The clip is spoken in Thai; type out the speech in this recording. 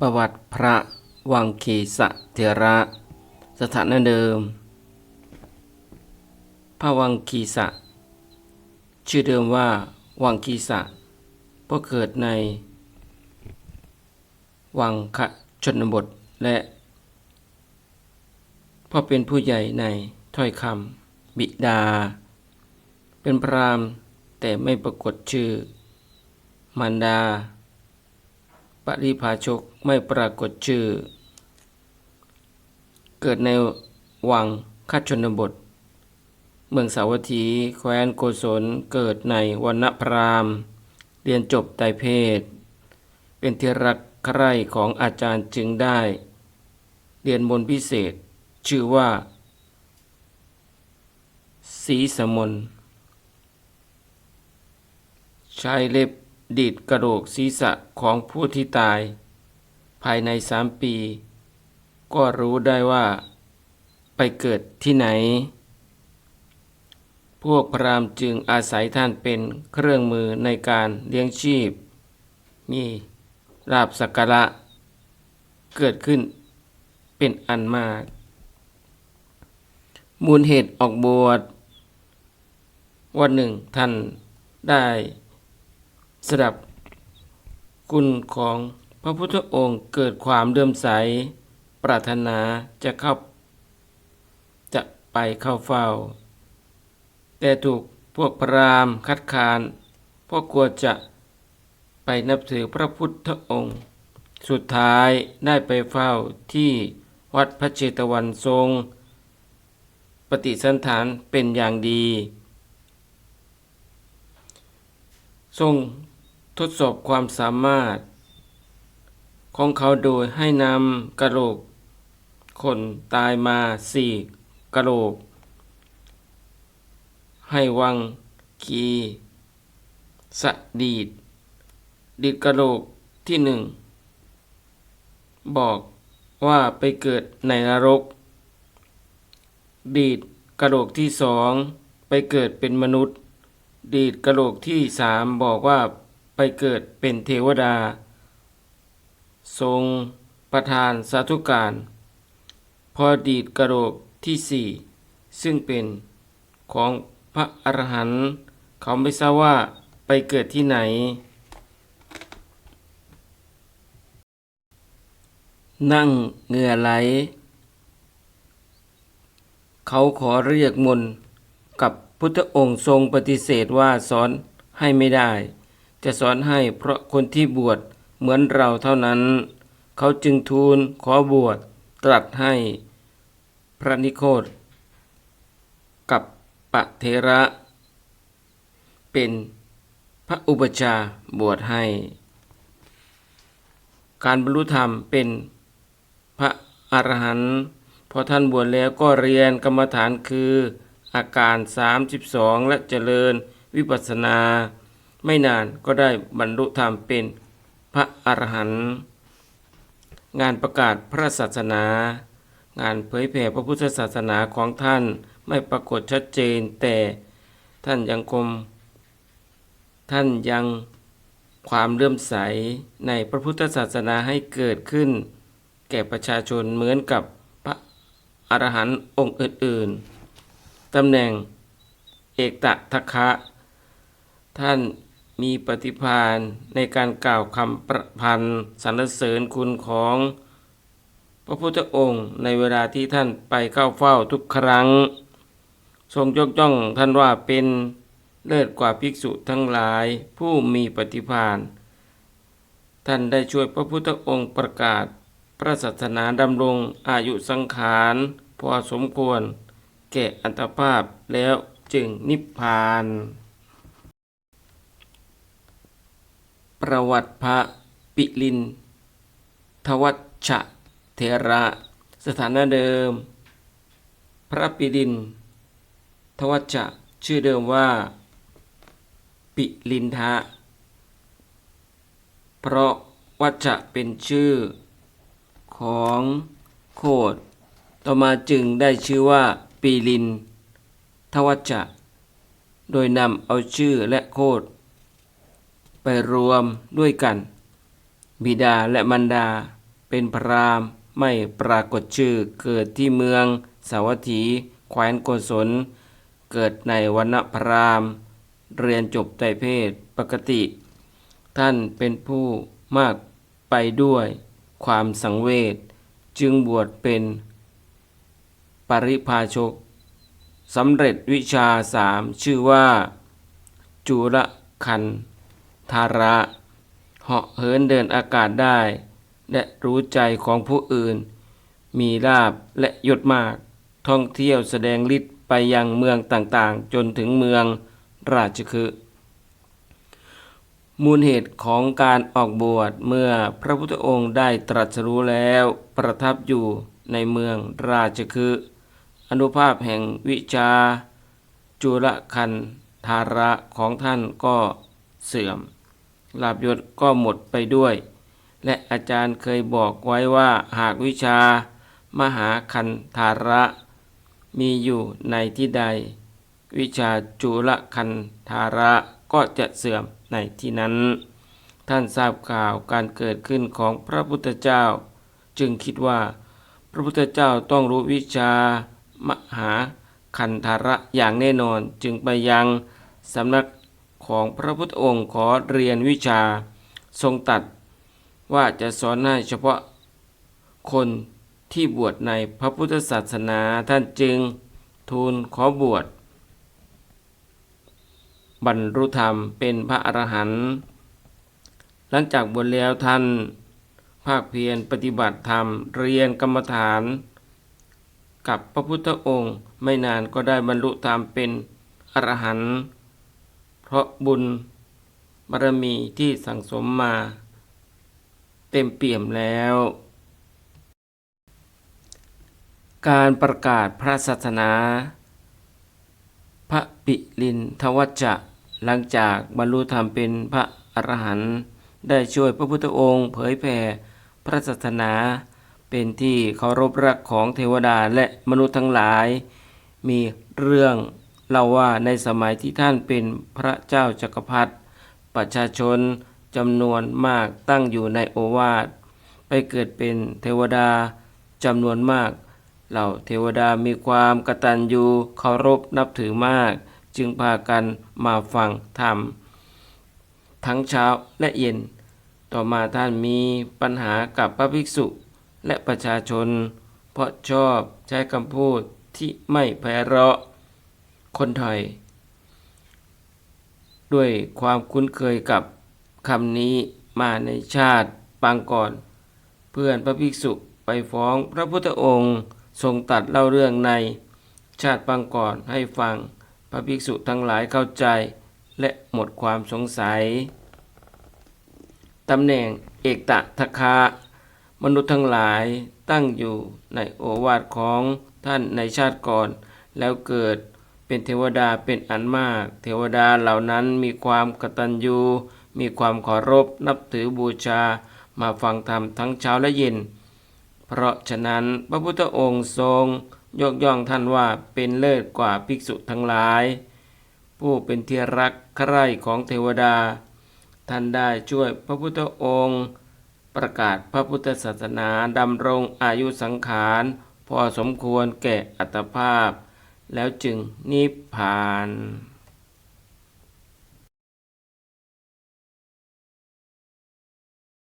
ประวัติพระวังคีสะเถระ สถานเดิม พระวังคีสะ ชื่อเดิมว่าวังคีสะเพราะเกิดใน วังคชนบทและเพราะเป็นผู้ใหญ่ในถ้อยคำบิดา เป็นพรามแต่ไม่ปรากฏชื่อ มารดา ปริภาชกไม่ปรากฏชื่อ เกิดในวังคัชนบท เมืองสาวัตถีแคว้นโกศลเกิดในวันณพราม เรียนจบไตเพศ เป็นที่รักใคร่ของอาจารย์จึงได้ เรียนบนพิเศษ ชื่อว่าศรีสมนใช้เล็บ ดีดกระโหลกศีรษะของผู้ที่ตาย ภายในสามปี ก็รู้ได้ว่า ไปเกิดที่ไหน พวกพราหมณ์จึงอาศัยท่านเป็นเครื่องมือในการเลี้ยงชีพ มีราบสักการะ เกิดขึ้นเป็นอันมาก มูลเหตุออกบวชวันหนึ่งท่านได้ สดับคุณของพระพุทธองค์เกิดความเลื่อมใส ปรารถนาจะเข้าจะไปเข้าเฝ้า แต่ถูกพวกพราหมณ์คัดค้านเพราะกลัวจะไปนับถือพระพุทธองค์ สุดท้ายได้ไปเฝ้าที่วัดพระเจตวันทรง ปฏิสันฐานเป็นอย่างดี ทรง ทดสอบความสามารถ ของเขาโดยให้นำกระโหลก คนตายมาสี่กระโหลก ให้วังคีสะดีดดีดกระโหลกที่หนึ่งบอกว่าไปเกิดในนรก ดีดกระโหลกที่สองไปเกิดเป็นมนุษย์ ดีดกระโหลกที่สามบอกว่า ไปเกิดเป็นเทวดา ทรงประทานสาธุการ พอดีดกระโหลกที่สี่ซึ่งเป็นของพระอรหันต์เขาไม่ทราบว่าไปเกิดที่ไหน นั่งเหงื่อไหล เขาขอเรียกมนกับพุทธองค์ทรงปฏิเสธว่าสอนให้ไม่ได้ จะสอนให้เพราะคนที่บวชเหมือนเราเท่านั้น เขาจึงทูลขอบวชตรัสให้พระนิโคตกับปะเทระ เป็นพระอุปชาบวชให้ การบรรลุธรรมเป็นพระอรหันต์พอท่านบวชแล้วก็เรียนกรรมฐานคืออาการ 32 และเจริญวิปัสสนา ไม่นานก็ได้บรรลุธรรมเป็นพระอรหันต์งานประกาศพระศาสนา งานเผยแผ่พระพุทธศาสนาของท่านไม่ปรากฏชัดเจน แต่ท่านยังคงท่านยังความเลื่อมใสในพระพุทธศาสนาให้เกิดขึ้น แก่ประชาชนเหมือนกับพระอรหันต์องค์อื่นๆตำแหน่งเอกตะทะคะ ท่าน มีปฏิภาณในการกล่าวคำประพันธ์สรรเสริญคุณของ พระพุทธองค์ในเวลาที่ท่านไปเข้าเฝ้าทุกครั้ง ทรงยกย่องท่านว่าเป็นเลิศกว่าภิกษุทั้งหลายผู้มีปฏิภาณท่านได้ช่วยพระพุทธองค์ประกาศ พระศาสนาดำรงอายุสังขารพอสมควร แก่อัตภาพแล้วจึงนิพพาน ประวัติพระปิลิน ทวัชชะเทระ สถานะเดิม พระปิลิน ทวัชชะชื่อเดิมว่า ปิลินทะ เพราะวัชชะเป็นชื่อของโคดต่อมาจึงได้ชื่อว่าปีลิน ทวัชชะ โดยนำเอาชื่อและโคด ไปรวมด้วยกัน บิดาและมารดา เป็นพรามไม่ปรากฏชื่อเกิดที่เมือง สาวัตถีแคว้นโกศล เกิดในวันณพราหมณ์เรียนจบไตรเพศปกติ ท่านเป็นผู้มากไปด้วยความสังเวชจึงบวชเป็นปริพาชกสำเร็จวิชาสามชื่อว่า จุลคัน ธาระเหาะเหินเดินอากาศได้ และรู้ใจของผู้อื่น มีลาบและยศมาก ท่องเที่ยวแสดงฤทธิ์ไปยังเมืองต่างๆ จนถึงเมืองราชคฤห์มูลเหตุของการออกบวชเมื่อพระพุทธองค์ได้ตรัสรู้แล้วประทับอยู่ในเมืองราชคฤห์อนุภาพแห่งวิชา จุลคันธาระของท่านก็เสื่อม ลาบยศก็หมดไปด้วย และอาจารย์เคยบอกไว้ว่าหากวิชา มหาคันธาระ มีอยู่ในที่ใด วิชาจุลคันธาระก็จะเสื่อมในที่นั้น ท่านทราบข่าวการเกิดขึ้นของพระพุทธเจ้า จึงคิดว่า พระพุทธเจ้าต้องรู้วิชามหาคันธาระอย่างแน่นอนจึงไปยังสำนัก ของพระพุทธองค์ขอเรียนวิชาทรงตัด ว่าจะสอนให้เฉพาะคนที่บวชในพระพุทธศาสนาท่านจึงทูลขอบวช บรรลุธรรมเป็นพระอรหันต์หลังจากบวชแล้วท่าน ภาคเพียรปฏิบัติธรรมเรียนกรรมฐาน กับพระพุทธองค์ไม่นานก็ได้บรรลุธรรมเป็นอรหันต์ ราะบุญบารมีที่สั่งสมมา เต็มเปี่ยมแล้ว การประกาศพระศาสนา พระปิลินทวัชจะ หลังจากบรรลุธรรมเป็นพระอรหันต์ได้ช่วยพระพุทธองค์เผยแผ่พระศาสนาเป็นที่เคารพรักของเทวดาและมนุษย์ทั้งหลาย มีเรื่อง เล่าว่าในสมัยที่ท่านเป็นพระเจ้าจักรพรรดิประชาชนจำนวนมากตั้งอยู่ในโอวาทไปเกิดเป็นเทวดาจำนวนมาก เหล่าเทวดามีความกตัญญูเคารพนับถือมาก จึงพากันมาฟังธรรม ทั้งเช้าและเย็น ต่อมาท่านมีปัญหากับพระภิกษุและประชาชน เพราะชอบใช้คำพูดที่ไม่ไพเราะ คนไทย ด้วยความคุ้นเคยกับคำนี้มาในชาติปางก่อน เพื่อนพระภิกษุไปฟ้องพระพุทธองค์ทรงตัดเล่าเรื่องในชาติปางก่อนให้ฟังพระภิกษุทั้งหลายเข้าใจและหมดความสงสัยตำแหน่งเอกตะทคามนุษย์ทั้งหลายตั้งอยู่ในโอวาทของท่านในชาติก่อน แล้วเกิด เป็นเทวดาเป็นอันมาก เทวดาเหล่านั้นมีความกตัญญูมีความเคารพนับถือบูชา มาฟังธรรมทั้งเช้าและเย็น เพราะฉะนั้นพระพุทธองค์ทรง ยกย่องท่านว่าเป็นเลิศกว่าภิกษุทั้งหลาย ผู้เป็นที่รักใคร่ของเทวดา ท่านได้ช่วยพระพุทธองค์ ประกาศพระพุทธศาสนาดำรงอายุสังขาร พอสมควรแก่อัตภาพ แล้วจึงนิพพาน